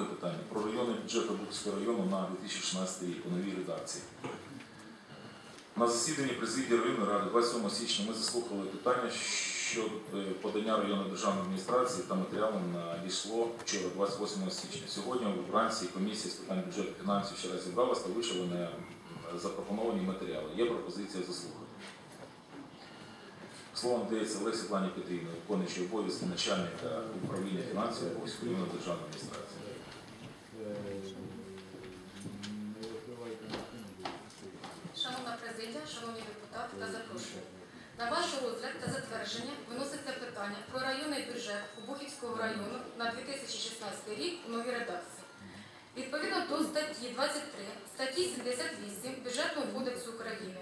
Друге питання про районний бюджет Обухівського району на 2016 рік у новій редакції. На засіданні президії районної ради 27 січня ми заслухали питання щодо е, подання районної державної адміністрації та матеріалом надійшло вчора, 28 січня. Сьогодні вранці комісія з питань бюджету фінансів ще раз зібралася та вичавлені е, запропоновані матеріали. Є пропозиція заслухати. Слово надається Олесі Світлані Петрівні, виконуючий обов'язки начальника управління фінансів районної державної адміністрації. Президія, шановні депутати та запрошені. На ваш розгляд та затвердження виноситься питання про районний бюджет Обухівського району на 2016 рік у новій редакції. Відповідно до статті 23, статті 78 Бюджетного кодексу України,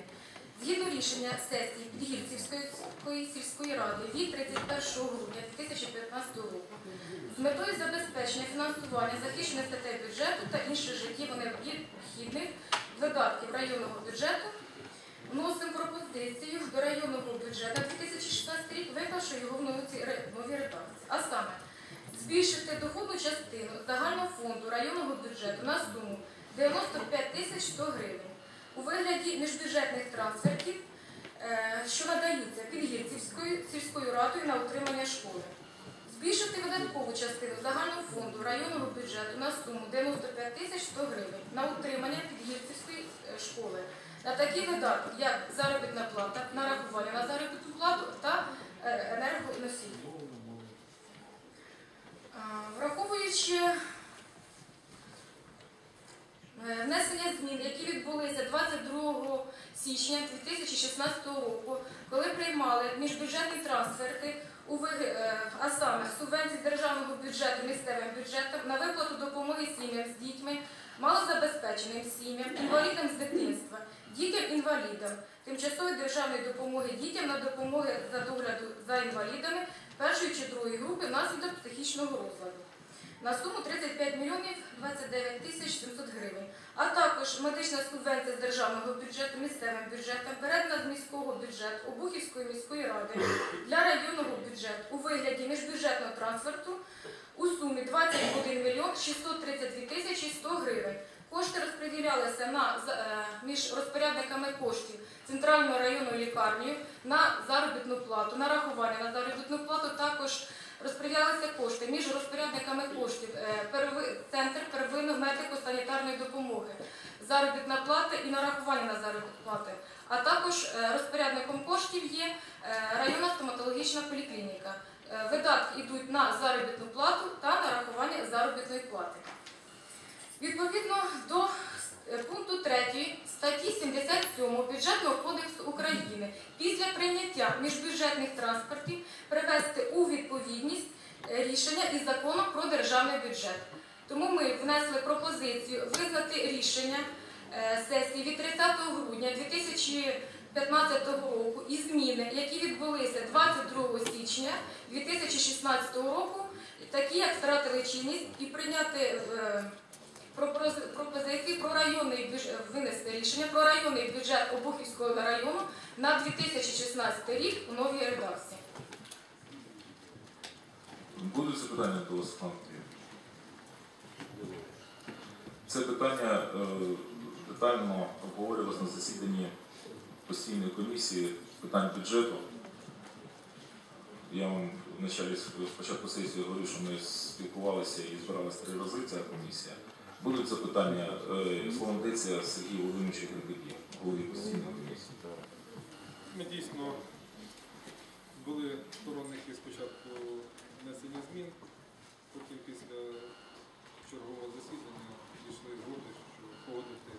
згідно рішення сесії Підгірцівської сільської ради від 31 грудня 2015 року, з метою забезпечення фінансування захищених статей бюджету та інших життєво необхідних видатків районного бюджету вносимо пропозицію до районного бюджету 2016 рік, виклавши його в новій ре- редакції. А саме збільшити доходну частину загального фонду районного бюджету на суму 95 тисяч 100 гривень у вигляді міжбюджетних трансфертів, е, що надаються Підгірцівською сільською радою на утримання школи. Збільшити видаткову частину загального фонду районного бюджету на суму 95 тисяч 100 гривень на утримання Підгірцівської е, школи на такі видатки, як заробітна плата, нарахування на заробітну плату та е, енергоносії. Враховуючи е, внесення змін, які відбулися 22 січня 2016 року, коли приймали міжбюджетні трансферти, е, а саме субвенції державного бюджету місцевим бюджетам на виплату допомоги сім'ям з дітьми, малозабезпеченим сім'ям, інвалідам з дитинства, дітям-інвалідам, тимчасової державної допомоги дітям на допомоги за догляду за інвалідами першої чи другої групи внаслідок психічного розладу на суму 35 мільйонів 29 тисяч 700 гривень, а також медична субвенція з державного бюджету місцевим бюджетом передана з міського бюджету Обухівської міської ради для районного бюджету у вигляді міжбюджетного трансферту у сумі 21 мільйон 632 тисячі 100 гривень. Кошти розподілялися на е, між розпорядниками коштів центральною районною лікарнею на заробітну плату, на рахування на заробітну плату також розподілялися кошти між розпорядниками коштів е, центр первинної медико-санітарної допомоги, заробітна плата і нарахування на заробітну плату. А також е, розпорядником коштів є районна стоматологічна поліклініка. Видатки йдуть на заробітну плату та нарахування заробітної плати. Відповідно до пункту 3 статті 77 Бюджетного кодексу України після прийняття міжбюджетних транспортів привести у відповідність е, рішення із законом про державний бюджет. Тому ми внесли пропозицію визнати рішення е, сесії від 30 грудня 2015 року і зміни, які відбулися 22 січня 2016 року, такі як втратили чинність, і прийняти е, пропозиції про районний бюджет, винести рішення про районний бюджет Обухівського району на 2016 рік у новій редакції. Будуть запитання до Світлани Петрівни? Це питання е, детально обговорювалося на засіданні постійної комісії питань бюджету. Я вам в началі спочатку сесії говорив, що ми спілкувалися і збиралися три рази ця комісія. Будуть запитання, е, словом йдеться Сергій Володимирович Григорій, голові постійної комісії. Ми дійсно були сторонники спочатку внесення змін, потім після чергового засідання дійшли згоди, що погодити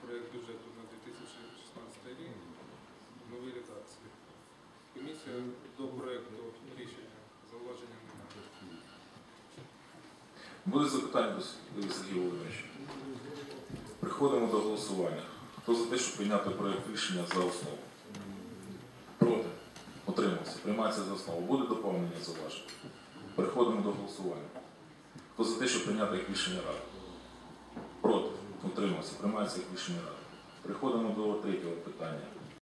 проєкт бюджету на 2016 рік в новій редакції. Комісія до проєкту рішення Будуть запитання до Сергія Володимировича? Приходимо до голосування. Хто за те, щоб прийняти проєкт рішення за основу? Проти? Утримався. Приймається за основу. Буде доповнення зауваження? Переходимо до голосування. Хто за те, щоб прийняти як рішення ради? Проти? Утримався. Приймається як рішення ради. Переходимо до третього питання.